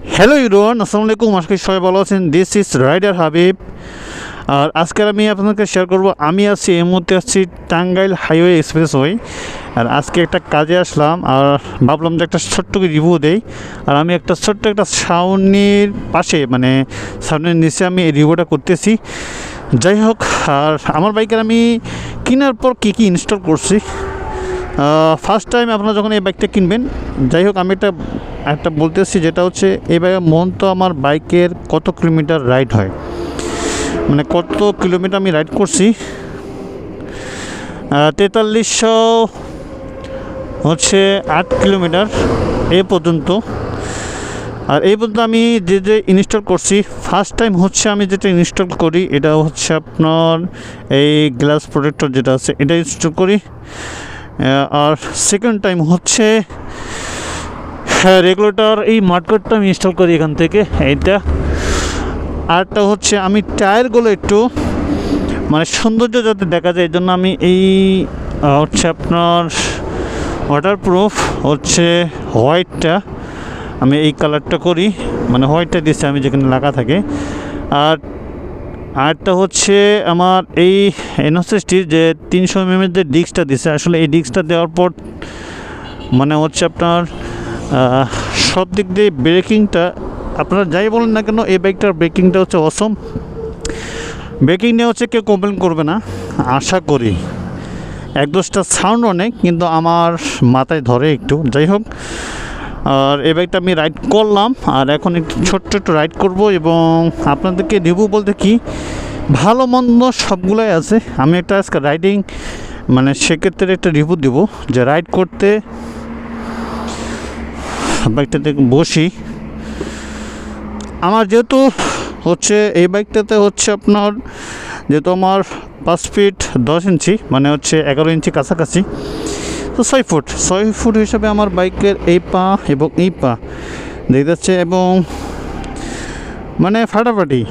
Hello ইউরোন আসসালামু আলাইকুম আজকে সবাই ভালো আছেন। দিস ইজ রাইডার হাবিব আর আজকে আমি আপনাদেরকে শেয়ার করব, আমি আছি, এই মুহূর্তে আসছি টাঙ্গাইল হাইওয়ে এক্সপ্রেস ওয়ে আর আজকে একটা কাজে আসলাম, আর ভাবলাম যে একটা ছোট্ট রিভিউ দেই। আর আমি একটা ছোট্ট একটা সাউনির পাশে মানে সাউনের নিচে আমি এই রিভিউটা করতেছি। যাই হোক, আর আমার বাইকের আমি কেনার পর কী কী ইনস্টল করছি। ফার্স্ট টাইম আপনারা যখন এই বাইকটা কিনবেন, যাই হোক, আমি একটা একটা বলতেছি যেটা হচ্ছে, এই বাইকের মন তো আমার বাইকের কত কিলোমিটার রাইড হয়? মানে কত কিলোমিটার আমি রাইড করছি? তেতাল্লিশশো হচ্ছে আট কিলোমিটার এ পর্যন্ত। আর এই পর্যন্ত আমি যে যে ইনস্টল করছি ফার্স্ট টাইম হচ্ছে আমি যেটা ইনস্টল করি, এটা হচ্ছে আপনার এই গ্লাস প্রোটেক্টর যেটা আছে, এটা ইনস্টল করি। আর সেকেন্ড টাইম হচ্ছে রেগুলেটর এই মার্কেটটা আমি ইনস্টল করি এখান থেকে, এইটা। আরটা হচ্ছে, আমি টায়ারগুলো একটু মানে সৌন্দর্য যাতে দেখা যায় এই জন্য আমি এই হচ্ছে আপনার ওয়াটারপ্রুফ হচ্ছে হোয়াইটটা আমি এই কালারটা করি মানে হোয়াইটটা দিচ্ছি আমি যেখানে লাগা থাকে। আর আরেকটা হচ্ছে আমার এই এনওসিসটির যে তিনশো এমএমের যে ডিস্কটা দিছে, আসলে এই ডিস্কটা দেওয়ার পর মানে হচ্ছে আপনার সব দিক দিয়ে ব্রেকিংটা আপনারা যাই বলেন না কেন, এই বাইকটার ব্রেকিংটা হচ্ছে অসম ব্রেকিং নিয়ে হচ্ছে কেউ কমপ্লেন করবে না, আশা করি। এক দোষটা সাউন্ড অনেক, কিন্তু আমার মাথায় ধরে একটু। যাই হোক, আর এই বাইকটা আমি রাইড করলাম, আর এখন একটু ছোট্ট একটু রাইড করব, এবং আপনাদেরকে রিভিউ বলতে কি, ভালো মন্দ সবগুলোই আছে। আমি একটা আজকে রাইডিং মানে সেক্ষেত্রে একটা রিভিউ দেবো, যে রাইড করতে বাইকটাতে বসি। আমার যেহেতু হচ্ছে এই বাইকটাতে হচ্ছে আপনার, যেহেতু আমার পাঁচ ফিট দশ ইঞ্চি মানে হচ্ছে এগারো ইঞ্চি কাছাকাছি, তো ছয় ফুট ছয় ফুট হিসাবে আমার বাইকের এই পা এবং এই পা দেখতে যাচ্ছে এবং মানে ফাটাফাটি।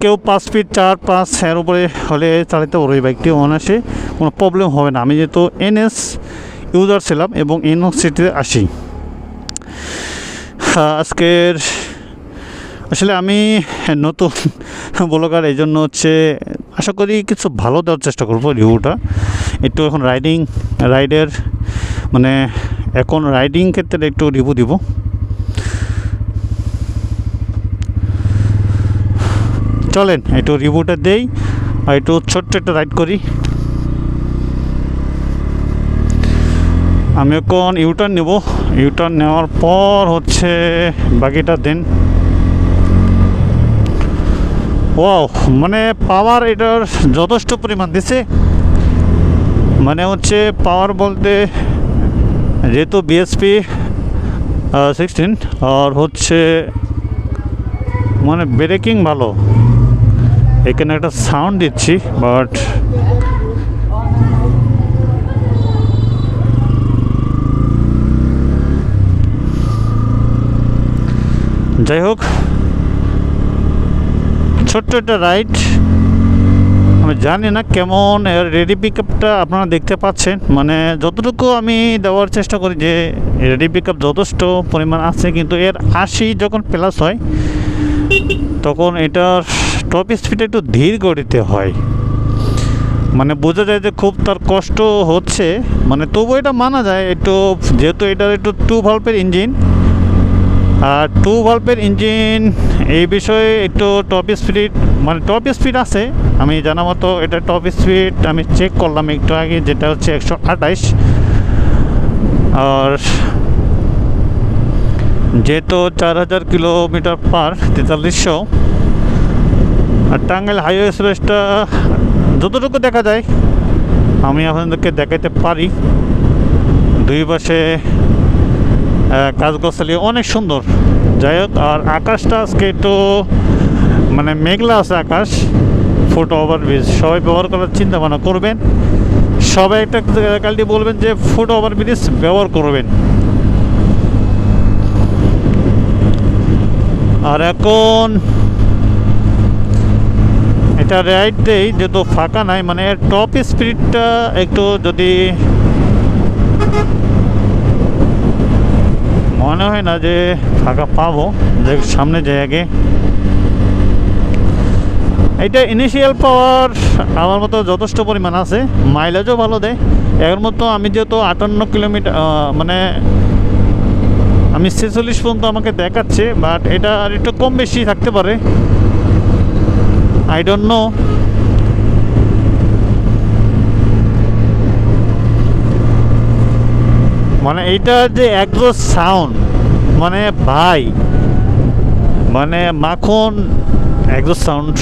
কেউ পাঁচ ফিট চার, পাঁচ, এর উপরে হলে চালাতে এই বাইকটি অনায়াসে কোনো প্রবলেম হবে না। আমি যেহেতু এনএস ইউজার ছিলাম এবং এনও সিটিতে আসি। আজকের, আসলে আমি নতুন ব্লগার এই জন্য হচ্ছে আশা করি কিছু ভালো দেওয়ার চেষ্টা করব রিভিউটা। একটু এখন রাইডিং রাইডের মানে এখন রাইডিং ক্ষেত্রে একটু রিভিউ দিব। চলেন, একটু রিভিউটা দেই, আর একটু ছোট্ট একটা রাইড করি। আমি এখন ইউটার্ন নেব। ইউটার্ন নেওয়ার পর হচ্ছে বাকিটা দিন। ওয়াও মানে পাওয়ার এটার যথেষ্ট পরিমাণ দিছে। মানে হচ্ছে পাওয়ার বলতে যেহেতু বিএসপি সিক্সটিন আর হচ্ছে মানে ব্রেকিং ভালো। এখানে একটা সাউন্ড দিচ্ছি বাট যাই হোক ছোট্ট একটা রাইড আমি জানি না কেমন, এর রেডি পিক আপটা আপনারা দেখতে পাচ্ছেন। মানে যতটুকু আমি দেওয়ার চেষ্টা করি যে রেডি পিক আপ যথেষ্ট পরিমাণ আছে, কিন্তু এর আশি যখন প্লাস হয়, তখন এটার টপ স্পিডে একটু ধীর গতিতে হয়। মানে বোঝা যায় যে খুব তার কষ্ট হচ্ছে। মানে তবু এটা মানা যায়, একটু যেহেতু এটার একটু টু ভাল্পের ইঞ্জিন আর টু ভাল্পের ইঞ্জিন এই বিষয়ে একটু টপ স্পিড মানে টপ স্পিড আছে, আমি জানা মতো এটা টপ স্পিড আমি চেক করলাম একটু আগে, যেটা হচ্ছে একশো আঠাইশ আর যেহেতু চার হাজার কিলোমিটার পার, তেতাল্লিশশো। আর টাঙ্গাইল হাইওয়ে এক্সপ্রেসটা যতটুকু দেখা যায়, আমি আপনাদেরকে দেখাইতে পারি। দুই পাশে কাজ গোছালি অনেক সুন্দর। যাই হোক, আর আকাশটা আজকে একটু মানে মেঘলা আছে আকাশ ফুট ওভার ব্রিজ সবাই ব্যবহার করার চিন্তা ভাবনা করবেন। সবাই একটা কালটি বলবেন যে ফুট ওভার ব্রিজ ব্যবহার করবেন। আর এখন, এটা রাইড দেই যেহেতু ফাঁকা নাই মানে টপ স্পিডটা একটু যদি মনে হয় না যে ফাঁকা পাবো, যে সামনে আগে এটা ইনিশিয়াল পাওয়ার আমার মতো যথেষ্ট পরিমাণ আছে মাইলেজও ভালো দেয়। এর মতো আমি যেহেতু আটান্ন কিলোমিটার মানে আমি ছেচল্লিশ পর্যন্ত আমাকে দেখাচ্ছে বাট এটা আর একটু কম বেশি থাকতে পারে। আই ডোন্ট নো মানে এইটা যে একদম সাউন্ড মানে ভাই মানে মাখন একদম সাউন্ড